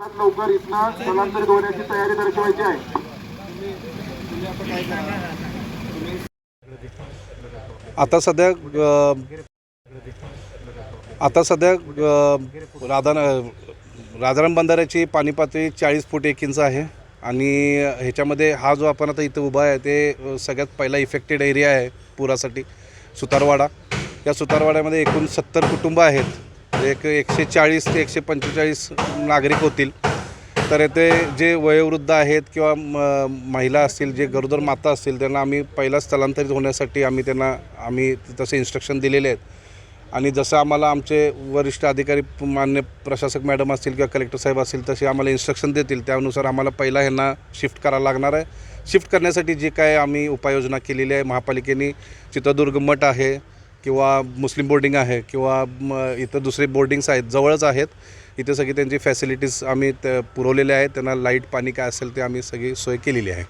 लवकर इथनं स्थलांतरित होण्याची तयारी दर्शवायची आहे. आता सध्या आता सध्या राधा राजाराम बंधाऱ्याची पाणी पातळी चाळीस फूट एक इंच आहे. आणि ह्याच्यामध्ये हा जो आपण आता इथं उभा आहे ते सगळ्यात पहिला इफेक्टेड एरिया आहे पुरासाठी. सुतारवाडा. या सुतारवाड्यामध्ये एकूण सत्तर कुटुंब आहेत. एक एकशे चाळीस ते एकशे पंचेचाळीस नागरिक होतील. तर येथे जे वयोवृद्ध आहेत किंवा म महिला असतील जे गरोदर माता असतील त्यांना आम्ही पहिला स्थलांतरित होण्यासाठी आम्ही त्यांना आम्ही तसे इन्स्ट्रक्शन दिलेले आहेत. आणि जसं आम्हाला आमचे वरिष्ठ अधिकारी मान्य प्रशासक मॅडम असतील किंवा कलेक्टर साहेब असतील तसे आम्हाला इन्स्ट्रक्शन देतील. त्यानुसार आम्हाला पहिला ह्यांना शिफ्ट करायला लागणार आहे. शिफ्ट करण्यासाठी जी काय आम्ही उपाययोजना केलेली आहे महापालिकेने चित्रदुर्ग मठ आहे किंवा मुस्लिम बोर्डिंग आहे किंवा म इथं दुसरे बोर्डिंग्स आहेत जवळच आहेत इथे सगळी त्यांची फॅसिलिटीज आम्ही त्या पुरवलेल्या आहेत त्यांना लाइट पाणी काय असेल ते आम्ही सगळी सोय केलेली आहे.